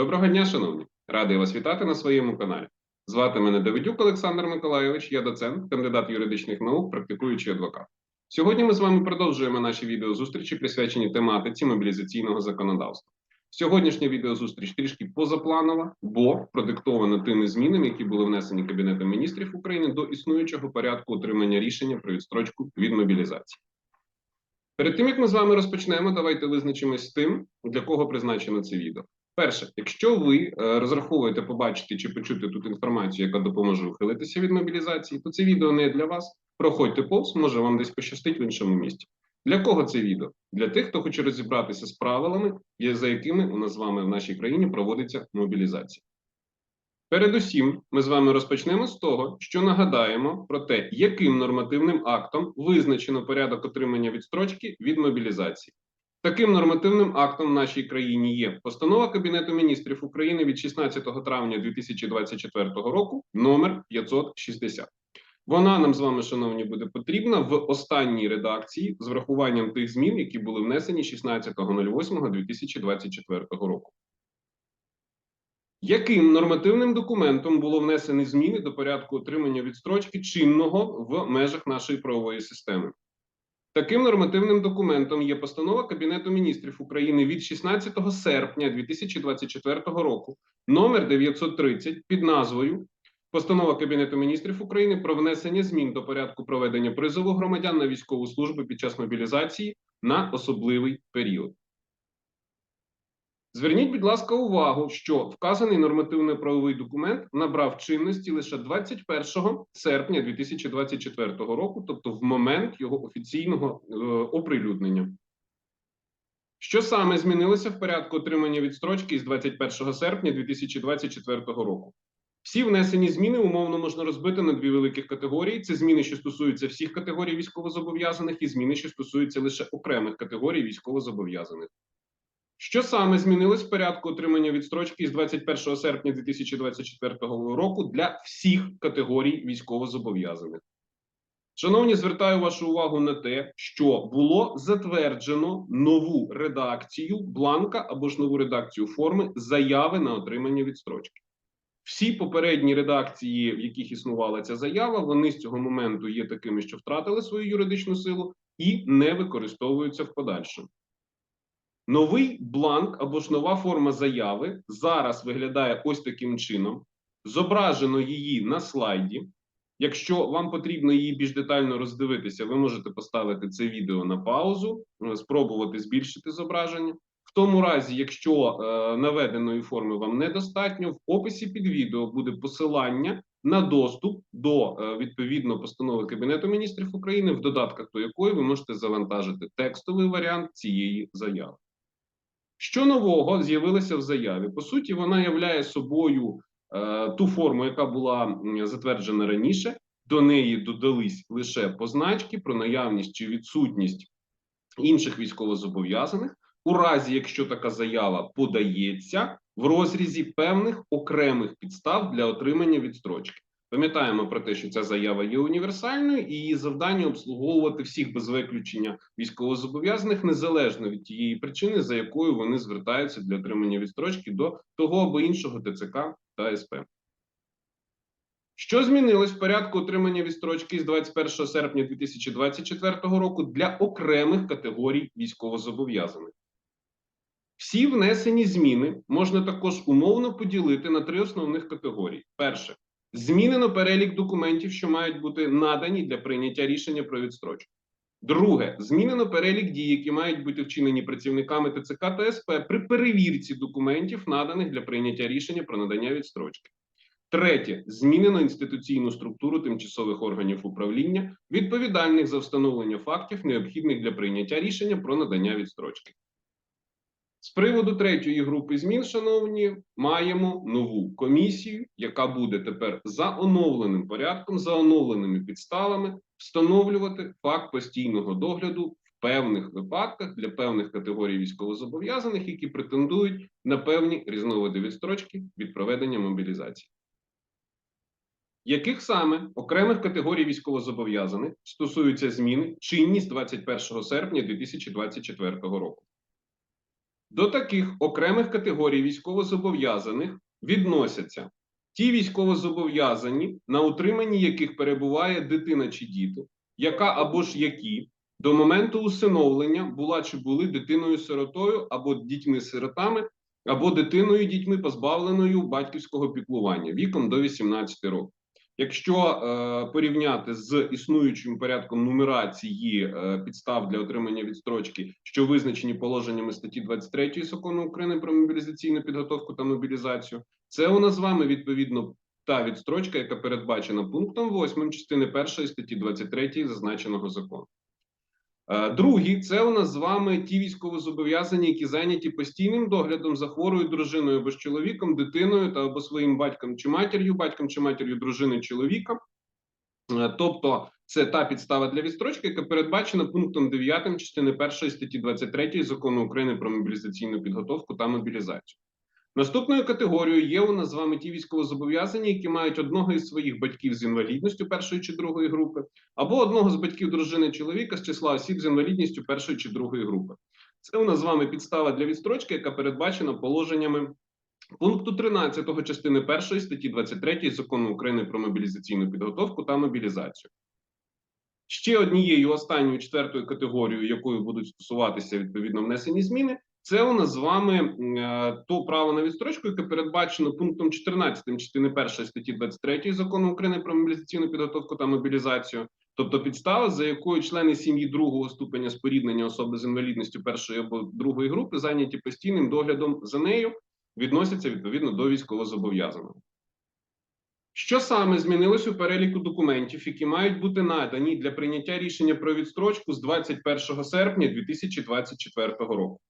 Доброго дня, шановні! Радий вас вітати на своєму каналі. Звати мене Давидюк Олександр Миколайович, я доцент, кандидат юридичних наук, практикуючий адвокат. Сьогодні ми з вами продовжуємо наші відеозустрічі, присвячені тематиці мобілізаційного законодавства. Сьогоднішня відеозустріч трішки позапланова, бо продиктована тими змінами, які були внесені Кабінетом міністрів України до існуючого порядку отримання рішення про відстрочку від мобілізації. Перед тим як ми з вами розпочнемо, давайте визначимось з тим, для кого призначено це відео. Перше, якщо ви е, розраховуєте побачити чи почути тут інформацію, яка допоможе ухилитися від мобілізації, то це відео не для вас. Проходьте повз, може вам десь пощастить в іншому місці. Для кого це відео? Для тих, хто хоче розібратися з правилами, за якими у нас з вами в нашій країні проводиться мобілізація. Передусім, ми з вами розпочнемо з того, що нагадаємо про те, яким нормативним актом визначено порядок отримання відстрочки від мобілізації. Таким нормативним актом в нашій країні є постанова Кабінету міністрів України від 16 травня 2024 року, номер 560. Вона нам з вами, шановні, буде потрібна в останній редакції з врахуванням тих змін, які були внесені 16.08.2024 року. Яким нормативним документом було внесені зміни до порядку отримання відстрочки чинного в межах нашої правової системи? Таким нормативним документом є постанова Кабінету міністрів України від 16 серпня 2024 року, номер 930 під назвою Постанова Кабінету міністрів України про внесення змін до порядку проведення призову громадян на військову службу під час мобілізації на особливий період. Зверніть, будь ласка, увагу, що вказаний нормативно-правовий документ набрав чинності лише 21 серпня 2024 року, тобто в момент його офіційного е, оприлюднення. Що саме змінилося в порядку отримання відстрочки з 21 серпня 2024 року? Всі внесені зміни умовно можна розбити на дві великих категорії: це зміни, що стосуються всіх категорій військовозобов'язаних, і зміни, що стосуються лише окремих категорій військовозобов'язаних. Що саме змінилось в порядку отримання відстрочки з 21 серпня 2024 року для всіх категорій військовозобов'язаних? Шановні, звертаю вашу увагу на те, що було затверджено нову редакцію бланка або ж нову редакцію форми заяви на отримання відстрочки. Всі попередні редакції, в яких існувала ця заява, вони з цього моменту є такими, що втратили свою юридичну силу і не використовуються в подальшому. Новий бланк або ж нова форма заяви зараз виглядає ось таким чином. Зображено її на слайді. Якщо вам потрібно її більш детально роздивитися, ви можете поставити це відео на паузу, е, спробувати збільшити зображення. В тому разі, якщо е, наведеної форми вам недостатньо, в описі під відео буде посилання на доступ до е, відповідно постанови Кабінету міністрів України, в додатках до якої ви можете завантажити текстовий варіант цієї заяви. Що нового з'явилося в заяві? По суті, вона являє собою е, ту форму, яка була затверджена раніше. До неї додались лише позначки про наявність чи відсутність інших військовозобов'язаних, у разі якщо така заява подається в розрізі певних окремих підстав для отримання відстрочки. Пам'ятаємо про те, що ця заява є універсальною, і її завдання обслуговувати всіх без виключення військовозобов'язаних незалежно від тієї причини, за якою вони звертаються для отримання відстрочки до того або іншого ТЦК та СП. Що змінилось в порядку отримання відстрочки з 21 серпня 2024 року для окремих категорій військовозобов'язаних? Всі внесені зміни можна також умовно поділити на три основних категорії. Перше змінено перелік документів, що мають бути надані для прийняття рішення про відстрочку. Друге, змінено перелік дій, які мають бути вчинені працівниками ТЦК та СП при перевірці документів, наданих для прийняття рішення про надання відстрочки. Третє, змінено інституційну структуру тимчасових органів управління, відповідальних за встановлення фактів, необхідних для прийняття рішення про надання відстрочки. З приводу третьої групи змін, шановні, маємо нову комісію, яка буде тепер за оновленим порядком, за оновленими підставами встановлювати факт постійного догляду в певних випадках для певних категорій військовозобов'язаних, які претендують на певні різновиди відстрочки від проведення мобілізації. Яких саме окремих категорій військовозобов'язаних стосуються зміни чинні з 21 серпня 2024 року? До таких окремих категорій військовозобов'язаних відносяться ті військовозобов'язані, на утриманні яких перебуває дитина чи діти, яка або ж які до моменту усиновлення була чи були дитиною-сиротою або дітьми-сиротами, або дитиною дітьми позбавленою батьківського піклування віком до 18 років. Якщо е, порівняти з існуючим порядком нумерації е, підстав для отримання відстрочки, що визначені положеннями статті 23 закону України про мобілізаційну підготовку та мобілізацію, це у нас з вами відповідно та відстрочка, яка передбачена пунктом 8 частини 1 статті 23 зазначеного закону. Е, Другий це у нас з вами ті військовозобов'язані, які зайняті постійним доглядом за хворою дружиною або ж чоловіком, дитиною та або своїм батьком чи матір'ю, батьком чи матір'ю дружини чоловіка. Е, Тобто, це та підстава для відстрочки, яка передбачена пунктом 9 частини 1 статті 23 закону України про мобілізаційну підготовку та мобілізацію. Наступною категорією є у нас з вами ті військовозобов'язані, які мають одного із своїх батьків з інвалідністю першої чи другої групи, або одного з батьків дружини чоловіка з числа осіб з інвалідністю першої чи другої групи. Це у нас з вами підстава для відстрочки, яка передбачена положеннями пункту 13 частини 1 статті 23 закону України про мобілізаційну підготовку та мобілізацію. Ще однією останньою четвертою категорією, якою будуть стосуватися відповідно внесені зміни, це у нас з вами е, то право на відстрочку, яке передбачено пунктом 14 частини 1 статті 23 закону України про мобілізаційну підготовку та мобілізацію, тобто підстава, за якою члени сім'ї другого ступеня споріднення особи з інвалідністю першої або другої групи, зайняті постійним доглядом за нею, відносяться відповідно до військовозобов'язаного. Що саме змінилось у переліку документів, які мають бути надані для прийняття рішення про відстрочку з 21 серпня 2024 року?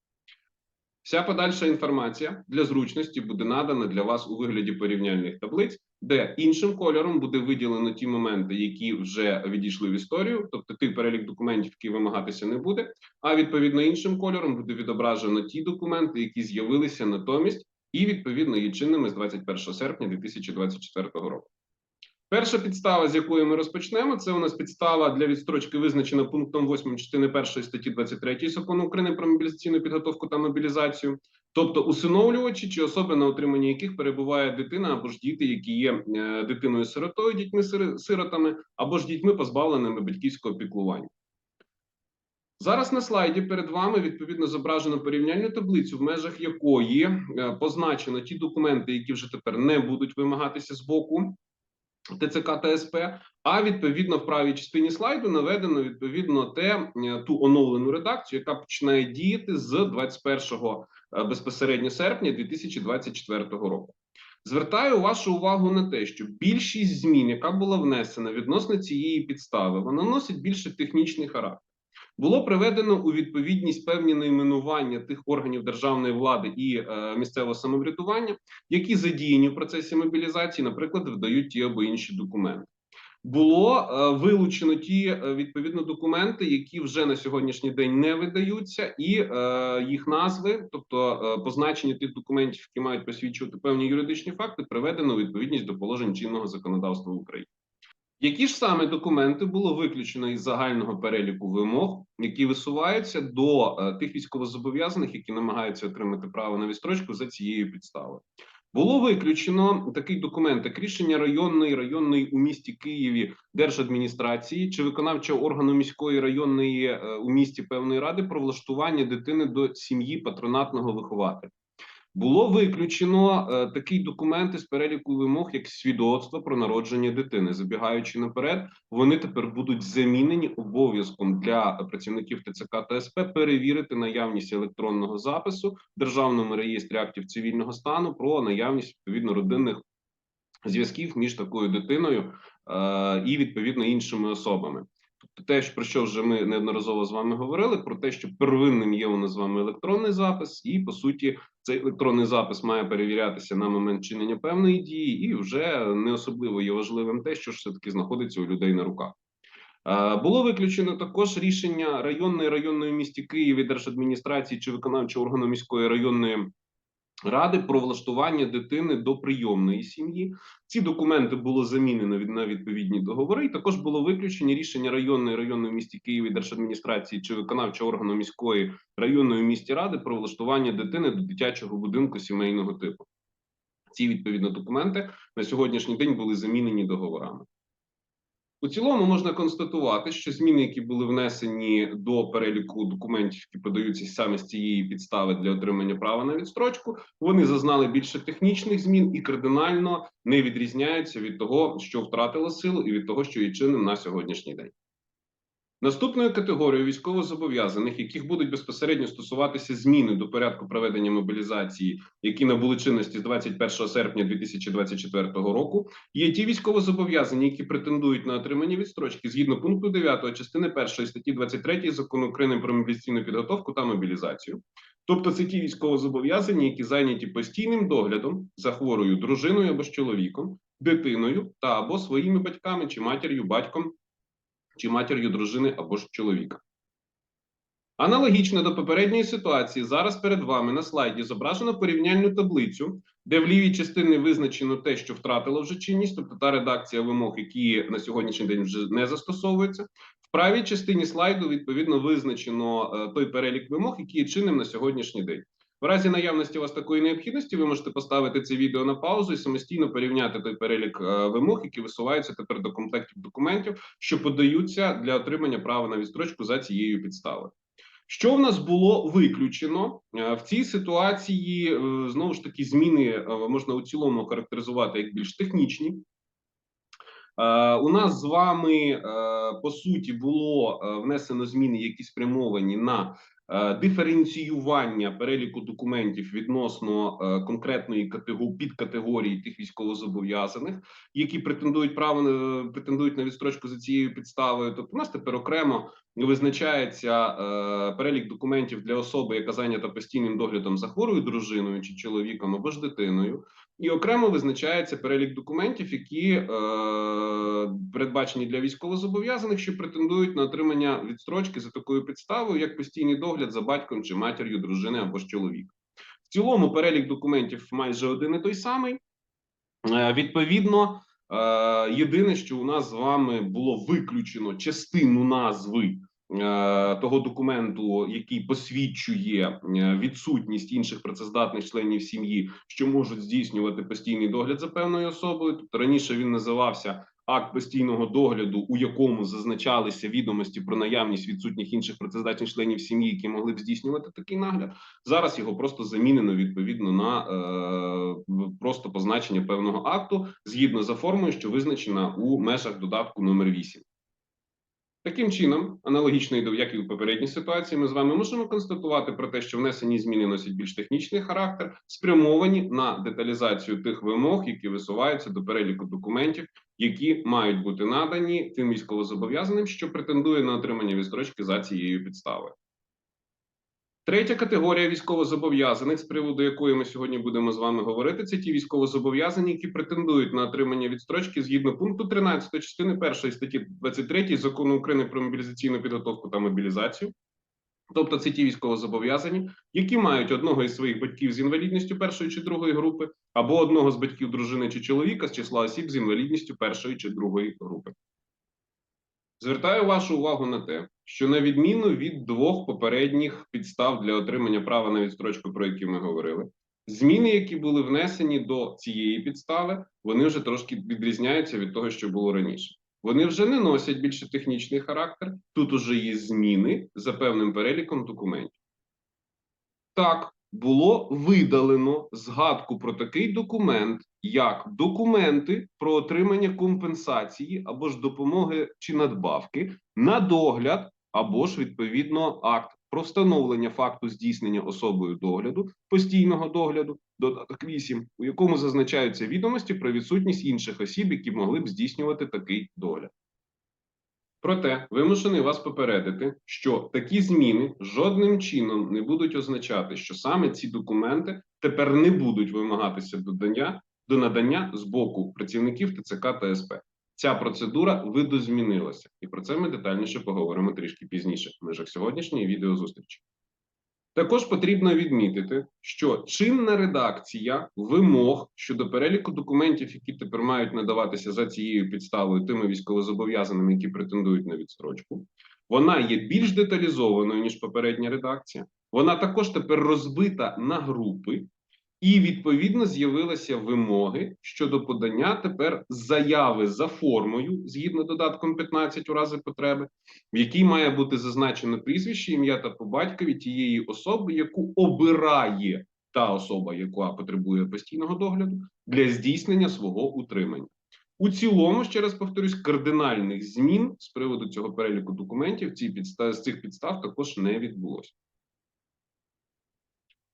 Вся подальша інформація для зручності буде надана для вас у вигляді порівняльних таблиць, де іншим кольором буде виділено ті моменти, які вже відійшли в історію, тобто той перелік документів, який вимагатися не буде. А відповідно іншим кольором буде відображено ті документи, які з'явилися натомість, і відповідно є чинними з 21 серпня 2024 року. Перша підстава, з якої ми розпочнемо, це у нас підстава для відстрочки, визначена пунктом 8 частини 1 статті 23 закону України про мобілізаційну підготовку та мобілізацію, тобто усиновлювачі чи особи, на утриманні яких перебуває дитина або ж діти, які є е, дитиною сиротою, дітьми сиротами, або ж дітьми позбавленими батьківського піклування. Зараз на слайді перед вами відповідно зображено порівняльну таблицю, в межах якої е, позначено ті документи, які вже тепер не будуть вимагатися з боку ТЦК та СП, а відповідно в правій частині слайду наведено відповідно те е, ту оновлену редакцію, яка починає діяти з 21 е, безпосередньо серпня 2024 року. Звертаю вашу увагу на те, що більшість змін, яка була внесена відносно цієї підстави, вона носить більше технічний характер. Було приведено у відповідність певні найменування тих органів державної влади і е, місцевого самоврядування, які задіяні в процесі мобілізації, наприклад, видають ті або інші документи. Було е, вилучено ті е, відповідно документи, які вже на сьогоднішній день не видаються, і е, їх назви, тобто е, позначення тих документів, які мають посвідчувати певні юридичні факти, приведено у відповідність до положень чинного законодавства України. Які ж саме документи було виключено із загального переліку вимог, які висуваються до е, тих військовозобов'язаних, які намагаються отримати право на відстрочку за цією підставою? Було виключено такий документ, як рішення районної районної у місті Києві держадміністрації чи виконавчого органу міської районної е, у місті певної ради про влаштування дитини до сім'ї патронатного вихователя. Було виключено е, такий документ із переліку вимог, як свідоцтво про народження дитини. Забігаючи наперед, вони тепер будуть замінені обов'язком для працівників ТЦК та СП перевірити наявність електронного запису в державному реєстрі актів цивільного стану про наявність відповідно родинних зв'язків між такою дитиною е, і відповідно іншими особами. Те, про що вже ми неодноразово з вами говорили, про те, що первинним є у нас з вами електронний запис, і по суті, цей електронний запис має перевірятися на момент чинення певної дії, і вже не особливо є важливим те, що ж все таки знаходиться у людей на руках. Було виключено також рішення районної районної місті Києві держадміністрації чи виконавчого органу міської районної Ради про влаштування дитини до прийомної сім'ї. Ці документи було замінено на відповідні договори. І також було виключені рішення районної районної в місті Києві держадміністрації чи виконавчого органу міської районної в місті ради про влаштування дитини до дитячого будинку сімейного типу. Ці відповідно документи на сьогоднішній день були замінені договорами. У цілому можна констатувати, що зміни, які були внесені до переліку документів, які подаються саме з цієї підстави для отримання права на відстрочку, вони зазнали більше технічних змін і кардинально не відрізняються від того, що втратило силу, і від того, що є чинним на сьогоднішній день. Наступною категорією військовозобов'язаних, яких будуть безпосередньо стосуватися зміни до порядку проведення мобілізації, які набули чинності з 21 серпня 2024 року, є ті військовозобов'язані, які претендують на отримання відстрочки згідно пункту 9 частини 1 статті 23 закону України про мобілізаційну підготовку та мобілізацію. Тобто, це ті військовозобов'язані, які зайняті постійним доглядом за хворою дружиною або чоловіком, дитиною та або своїми батьками чи матір'ю, батьком чи матір'ю дружини або ж чоловіка. Аналогічно до попередньої ситуації, зараз перед вами на слайді зображено порівняльну таблицю, де в лівій частині визначено те, що втратило вже чинність, тобто та редакція вимог, які на сьогоднішній день вже не застосовуються. В правій частині слайду відповідно визначено е, той перелік вимог, які є чинним на сьогоднішній день. В разі наявності у вас такої необхідності, ви можете поставити це відео на паузу і самостійно порівняти той перелік е, вимог, які висуваються тепер до комплектів документів, що подаються для отримання права на відстрочку за цією підставою. Що в нас було виключено Е, в цій ситуації? е, Знову ж таки, зміни можна у цілому характеризувати як більш технічні. У нас з вами по суті було внесено зміни, які спрямовані на диференціювання переліку документів відносно е, конкретної категорії підкатегорії тих військовозобов'язаних, які претендують право на претендують на відстрочку за цією підставою. Тобто, у нас тепер окремо визначається е, перелік документів для особи, яка зайнята постійним доглядом за хворою дружиною чи чоловіком або ж дитиною. І окремо визначається перелік документів, які е, передбачені для військовозобов'язаних, що претендують на отримання відстрочки за такою підставою, як постійний догляд за батьком чи матір'ю дружини або ж чоловіка. В цілому перелік документів майже один і той самий. Е, відповідно, е, єдине, що у нас з вами було виключено частину назви того документу, який посвідчує е, відсутність інших працездатних членів сім'ї, що можуть здійснювати постійний догляд за певною особою. Тобто раніше він називався акт постійного догляду, у якому зазначалися відомості про наявність відсутніх інших працездатних членів сім'ї, які могли б здійснювати такий нагляд. Зараз його просто замінено відповідно на е, просто позначення певного акту згідно за формою, що визначена у межах додатку номер 8. Таким чином, аналогічно як і у попередній ситуації, ми з вами можемо констатувати про те, що внесені зміни носять більш технічний характер, спрямовані на деталізацію тих вимог, які висуваються до переліку документів, які мають бути надані тим військовозобов'язаним, що претендує на отримання відстрочки за цією підставою. Третя категорія військовозобов'язаних, з приводу якої ми сьогодні будемо з вами говорити, це ті військовозобов'язані, які претендують на отримання відстрочки згідно пункту 13 частини 1 статті 23 закону України про мобілізаційну підготовку та мобілізацію. Тобто це ті військовозобов'язані, які мають одного із своїх батьків з інвалідністю першої чи другої групи, або одного з батьків дружини чи чоловіка з числа осіб з інвалідністю першої чи другої групи. Звертаю вашу увагу на те, що на відміну від двох попередніх підстав для отримання права на відстрочку, про які ми говорили, зміни, які були внесені до цієї підстави, вони вже трошки відрізняються від того, що було раніше. Вони вже не носять більше технічний характер. Тут уже є зміни за певним переліком документів. Так, було видалено згадку про такий документ, як документи про отримання компенсації або ж допомоги чи надбавки на догляд, або ж відповідно акт про встановлення факту здійснення особою догляду, постійного догляду, додаток 8, у якому зазначаються відомості про відсутність інших осіб, які могли б здійснювати такий догляд. Проте вимушений вас попередити, що такі зміни жодним чином не будуть означати, що саме ці документи тепер не будуть вимагатися додання до надання з боку працівників ТЦК та СП. Ця процедура видозмінилася, і про це ми детальніше поговоримо трішки пізніше в межах сьогоднішньої відеозустрічі. Також потрібно відмітити, що чинна редакція вимог щодо переліку документів, які тепер мають надаватися за цією підставою тими військовозобов'язаними, які претендують на відстрочку, вона є більш деталізованою ніж попередня редакція. Вона також тепер розбита на групи, і відповідно з'явилися вимоги щодо подання тепер заяви за формою згідно додатком 15 у рази потреби, в якій має бути зазначено прізвище, ім'я та по батькові тієї особи, яку обирає та особа, яка потребує постійного догляду, для здійснення свого утримання. У цілому, ще раз повторюсь, кардинальних змін з приводу цього переліку документів ці підстав з цих підстав також не відбулося.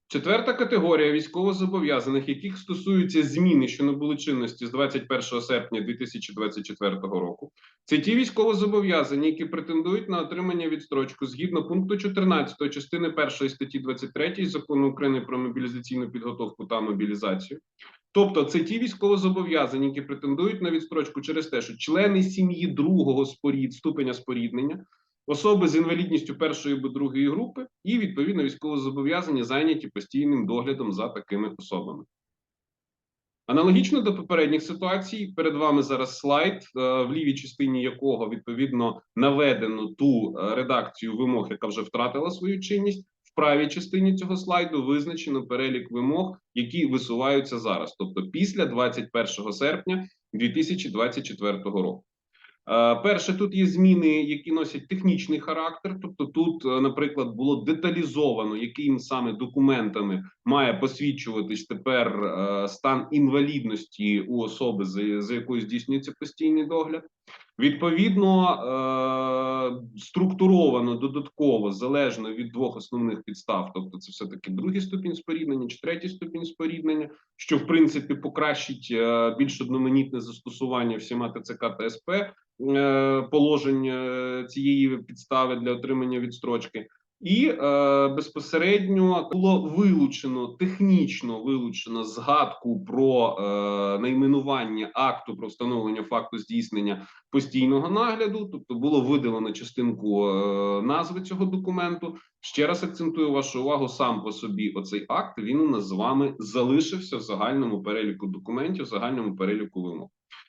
Четверта категорія військовозобов'язаних, яких стосуються зміни, що набули чинності з 21 серпня 2024 року, це ті військовозобов'язані, які претендують на отримання відстрочку згідно пункту 14 частини 1 статті 23 закону України про мобілізаційну підготовку та мобілізацію. Тобто, це ті військовозобов'язані, які претендують на відстрочку через те, що члени сім'ї другого спорід ступеня споріднення особи з інвалідністю першої або другої групи, і відповідно військовозобов'язані зайняті постійним доглядом за такими особами. Аналогічно до попередніх ситуацій, перед вами зараз слайд, е, в лівій частині якого відповідно наведено ту е, редакцію вимог, яка вже втратила свою чинність. В правій частині цього слайду визначено перелік вимог, які висуваються зараз, тобто після 21 серпня 2024 року. Е, перше, тут є зміни, які носять технічний характер. Тобто, тут, е, наприклад, було деталізовано, якими саме документами має посвідчуватись тепер е, стан інвалідності у особи, за якою здійснюється постійний догляд. Відповідно структуровано додатково залежно від двох основних підстав, тобто це все таки другий ступінь споріднення чи третій ступінь споріднення, що в принципі покращить більш одноманітне застосування всіма ТЦК та СП Е, положень е, цієї підстави для отримання відстрочки, і е, безпосередньо було вилучено технічно вилучено згадку про е, найменування акту про встановлення факту здійснення постійного нагляду, тобто було видалено частинку е, назви цього документу. Ще раз акцентую вашу увагу сам по собі. Оцей акт він у нас з вами залишився в загальному переліку документів, в загальному переліку вимог.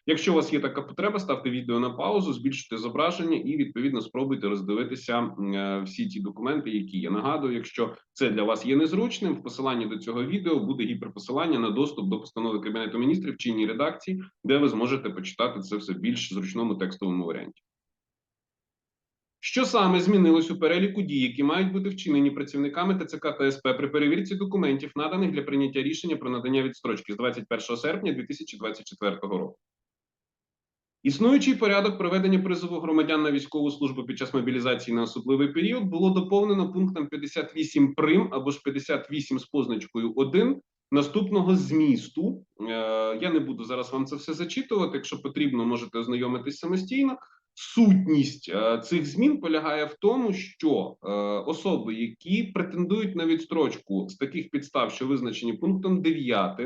Якщо у вас є така потреба, ставте відео на паузу, збільшуйте зображення і відповідно спробуйте роздивитися е, всі ті документи, які я нагадую. Якщо це для вас є незручним, в посиланні до цього відео буде гіперпосилання на доступ до постанови кабінету міністрів чинній редакції, де ви зможете почитати це все більш зручному текстовому варіанті. Що саме змінилось у переліку дій, які мають бути вчинені працівниками ТЦК та СП при перевірці документів, наданих для прийняття рішення про надання відстрочки з 21 серпня 2024 року? Існуючий порядок проведення призову громадян на військову службу під час мобілізації на особливий період було доповнено пунктом 58 прим або ж 58 з позначкою 1 наступного змісту. Е, я не буду зараз вам це все зачитувати. Якщо потрібно, можете ознайомитись самостійно. Сутність е, цих змін полягає в тому, що е, особи, які претендують на відстрочку з таких підстав, що визначені пунктом 9,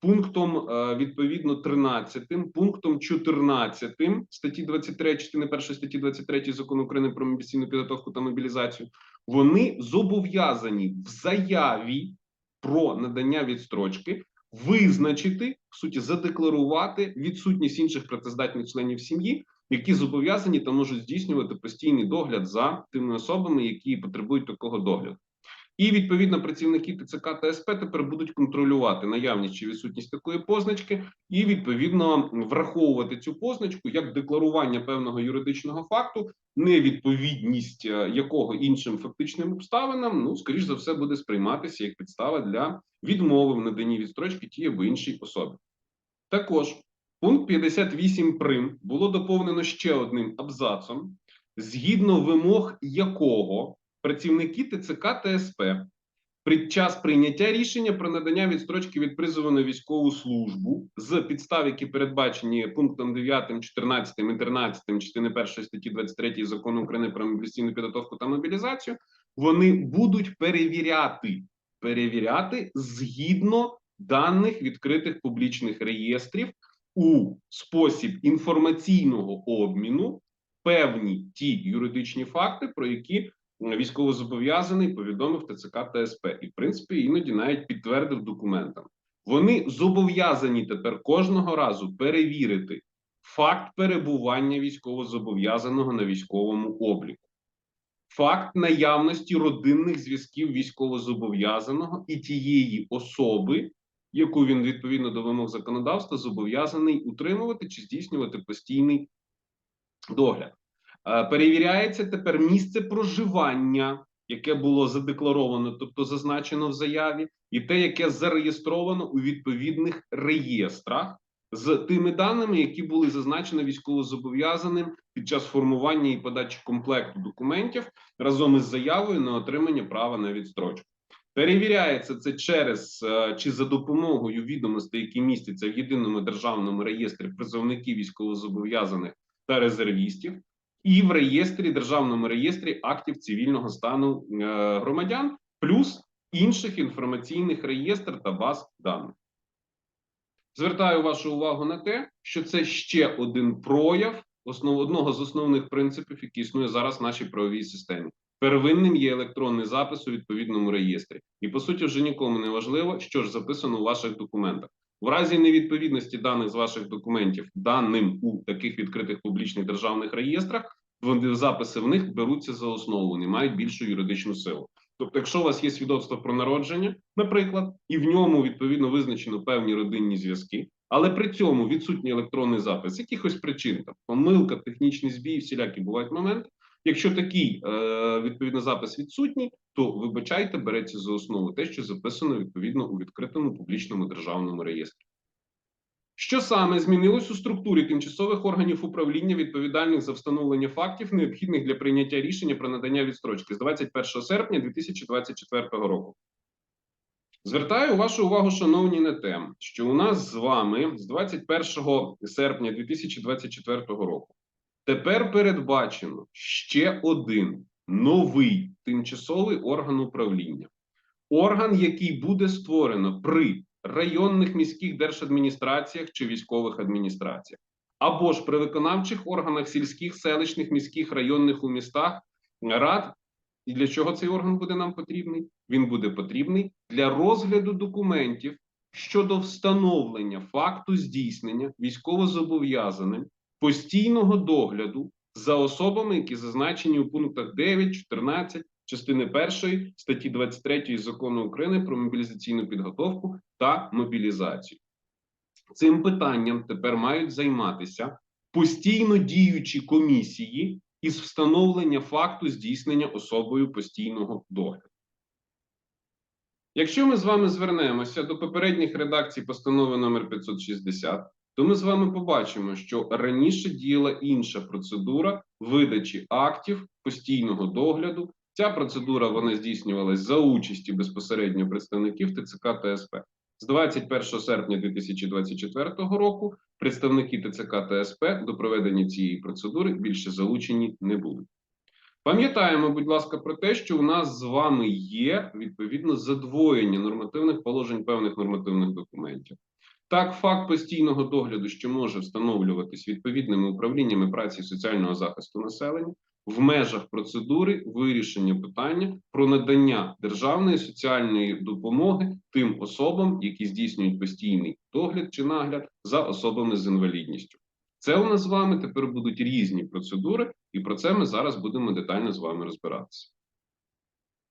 пунктом е, відповідно 13, пунктом 14 статті 23, частини 1 статті 23 закону України про мобілізаційну підготовку та мобілізацію, вони зобов'язані в заяві про надання відстрочки визначити в суті задекларувати відсутність інших працездатних членів сім'ї, які зобов'язані та можуть здійснювати постійний догляд за тими особами, які потребують такого догляду. І відповідно працівники ТЦК та СП тепер будуть контролювати наявність чи відсутність такої позначки, і відповідно враховувати цю позначку як декларування певного юридичного факту, невідповідність е, якого іншим фактичним обставинам, ну скоріш за все, буде сприйматися як підстава для відмови в наданні відстрочки тій або іншій особі. Також пункт 58 прим. було доповнено ще одним абзацом, згідно вимог якого працівники ТЦК та СП під час прийняття рішення про надання відстрочки від призову на військову службу з підстав, які передбачені пунктом 9, 14 і 13 частини 1 статті 23 закону України про мобілізаційну підготовку та мобілізацію, вони будуть перевіряти перевіряти згідно даних відкритих публічних реєстрів у спосіб інформаційного обміну певні ті юридичні факти, про які військовозобов'язаний повідомив ТЦК та СП, і в принципі іноді навіть підтвердив документами. Вони зобов'язані тепер кожного разу перевірити факт перебування військовозобов'язаного на військовому обліку, факт наявності родинних зв'язків військовозобов'язаного і тієї особи, яку він відповідно до вимог законодавства зобов'язаний утримувати чи здійснювати постійний догляд. Е, Перевіряється тепер місце проживання, яке було задекларовано, тобто зазначено в заяві, і те, яке зареєстровано у відповідних реєстрах з тими даними, які були зазначені військовозобов'язаним під час формування і подачі комплекту документів разом із заявою на отримання права на відстрочку. Перевіряється це через е, чи за допомогою відомостей, які містяться в єдиному державному реєстрі призовників військовозобов'язаних та резервістів, і в реєстрі державному реєстрі актів цивільного стану е, громадян, плюс інших інформаційних реєстр та баз даних. Звертаю вашу увагу на те, що це ще один прояв основ одного з основних принципів, які існує зараз в нашій правовій системі. Первинним є електронний запис у відповідному реєстрі, і по суті вже нікому не важливо, що ж записано у ваших документах. В разі невідповідності даних з ваших документів даним у таких відкритих публічних державних реєстрах, записи в них беруться за основу, вони мають більшу юридичну силу. Тобто, якщо у вас є свідоцтво про народження, наприклад, і в ньому відповідно визначено певні родинні зв'язки, але при цьому відсутній електронний запис якихось причин, там помилка, технічний збій, всілякі бувають моменти. Якщо такий е, відповідно запис відсутній, то вибачайте, береться за основу те, що записано відповідно у відкритому публічному державному реєстрі. Що саме змінилось у структурі тимчасових органів управління відповідальних за встановлення фактів, необхідних для прийняття рішення про надання відстрочки з 21 серпня 2024 року? Звертаю вашу увагу, шановні, на те, що у нас з вами з 21 серпня 2024 року тепер передбачено ще один новий тимчасовий орган управління, орган, який буде створено при районних міських держадміністраціях чи військових адміністраціях, або ж при виконавчих органах сільських, селищних, міських, районних у містах рад. І для чого цей орган буде нам потрібний? Він буде потрібний для розгляду документів щодо встановлення факту здійснення військовозобов'язаним постійного догляду за особами, які зазначені у пунктах 9, 14 частини 1 статті 23 закону України про мобілізаційну підготовку та мобілізацію. Цим питанням тепер мають займатися постійно діючі комісії із встановлення факту здійснення особою постійного догляду. Якщо ми з вами звернемося до попередніх редакцій постанови номер 560, то ми з вами побачимо, що раніше діяла інша процедура видачі актів постійного догляду. Ця процедура вона здійснювалась за участі безпосередньо представників ТЦК та СП. З 21 серпня 2024 року представники ТЦК та СП до проведення цієї процедури більше залучені не будуть. Пам'ятаємо, будь ласка, про те, що у нас з вами є відповідно задвоєння нормативних положень певних нормативних документів. Так, факт постійного догляду, що може встановлюватись відповідними управліннями праці соціального захисту населення в межах процедури вирішення питання про надання державної соціальної допомоги тим особам, які здійснюють постійний догляд чи нагляд за особами з інвалідністю. Це у нас з вами тепер будуть різні процедури, і про це ми зараз будемо детально з вами розбиратися.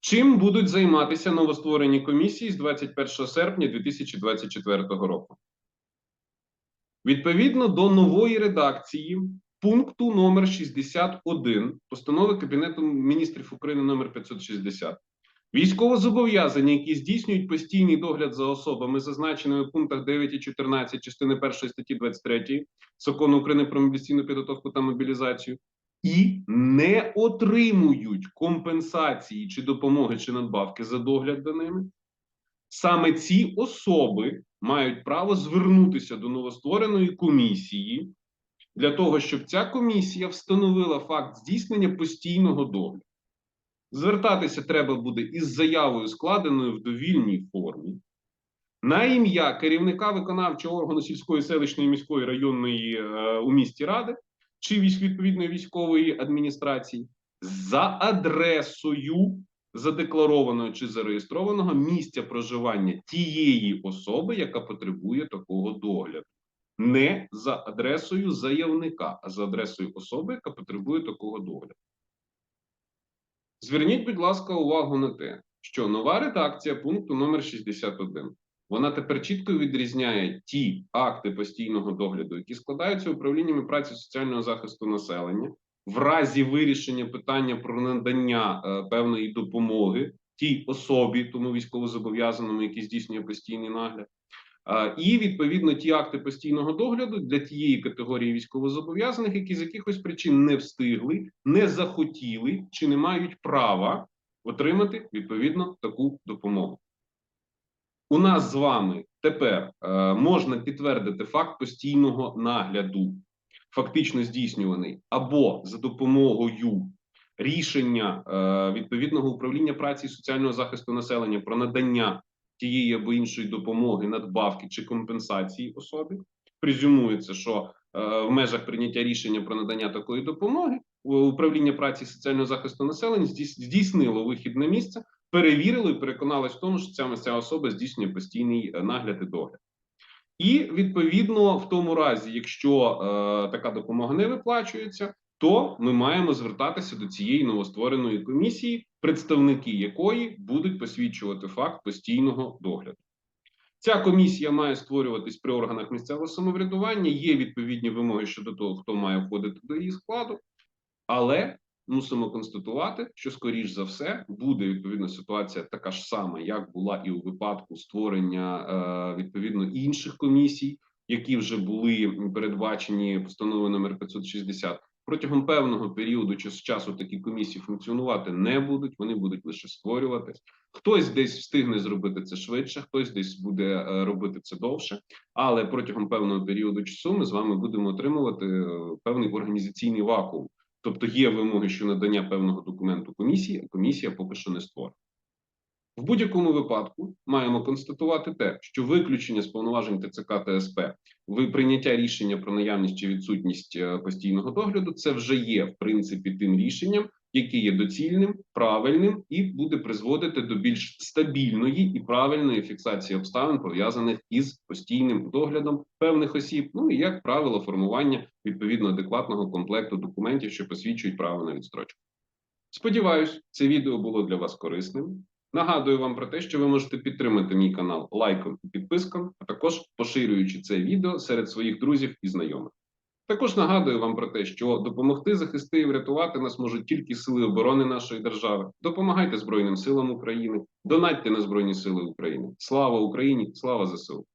Чим будуть займатися новостворені комісії з 21 серпня 2024 року? Відповідно до нової редакції пункту номер 61 постанови Кабінету міністрів України номер 560 Військовозобов'язані, які здійснюють постійний догляд за особами, зазначеними в пунктах 9 і 14 частини 1 статті 23 закону України про мобілізаційну підготовку та мобілізацію, і не отримують компенсації чи допомоги чи надбавки за догляд за ними. Саме ці особи мають право звернутися до новоствореної комісії для того, щоб ця комісія встановила факт здійснення постійного догляду. Звертатися треба буде із заявою, складеною в довільній формі, на ім'я керівника виконавчого органу сільської селищної міської районної е, у місті ради чи відповідної військової адміністрації за адресою задекларованого чи зареєстрованого місця проживання тієї особи, яка потребує такого догляду, не за адресою заявника, а за адресою особи, яка потребує такого догляду. Зверніть, будь ласка, увагу на те, що нова редакція пункту номер 61 вона тепер чітко відрізняє ті акти постійного догляду, які складаються управліннями праці соціального захисту населення, в разі вирішення питання про надання е, певної допомоги тій особі, тому військовозобов'язаному, який здійснює постійний нагляд. Е, І відповідно ті акти постійного догляду для тієї категорії військовозобов'язаних, які з якихось причин не встигли, не захотіли чи не мають права отримати відповідно таку допомогу. У нас з вами тепер е, можна підтвердити факт постійного нагляду, фактично здійснюваний або за допомогою рішення е, відповідного управління праці і соціального захисту населення про надання тієї або іншої допомоги, надбавки чи компенсації особі. Презюмується, що е, в межах прийняття рішення про надання такої допомоги управління праці і соціального захисту населення здійс- здійснило вихід на місце, перевірило і переконалось в тому, що ця, ця особа здійснює постійний е, нагляд і догляд. І відповідно, в тому разі, якщо е, така допомога не виплачується, то ми маємо звертатися до цієї новоствореної комісії, представники якої будуть посвідчувати факт постійного догляду. Ця комісія має створюватись при органах місцевого самоврядування. Є відповідні вимоги щодо того, хто має входити до її складу, але мусимо констатувати, що скоріш за все буде відповідна ситуація така ж сама, як була і у випадку створення е, відповідно інших комісій, які вже були передбачені постановою номер 560. Протягом певного періоду час- часу такі комісії функціонувати не будуть, вони будуть лише створюватись. Хтось десь встигне зробити це швидше, хтось десь буде е, робити це довше. Але протягом певного періоду часу ми з вами будемо отримувати е, певний організаційний вакуум. Тобто є вимоги щодо надання певного документу комісії, а комісія поки що не створена. В будь-якому випадку маємо констатувати те, що виключення з повноважень ТЦК та СП ви прийняття рішення про наявність чи відсутність е, постійного догляду, це вже є в принципі тим рішенням, яке є доцільним, правильним і буде призводити до більш стабільної і правильної фіксації обставин пов'язаних із постійним доглядом певних осіб. Ну і як правило, формування відповідно адекватного комплекту документів, що посвідчують право на відстрочку. Сподіваюсь, це відео було для вас корисним. Нагадую вам про те, що ви можете підтримати мій канал лайком і підписком, а також поширюючи це відео серед своїх друзів і знайомих. Також нагадую вам про те, що допомогти захистити і врятувати нас можуть тільки сили оборони нашої держави. Допомагайте Збройним силам України, донатьте на Збройні Сили України. Слава Україні! Слава ЗСУ!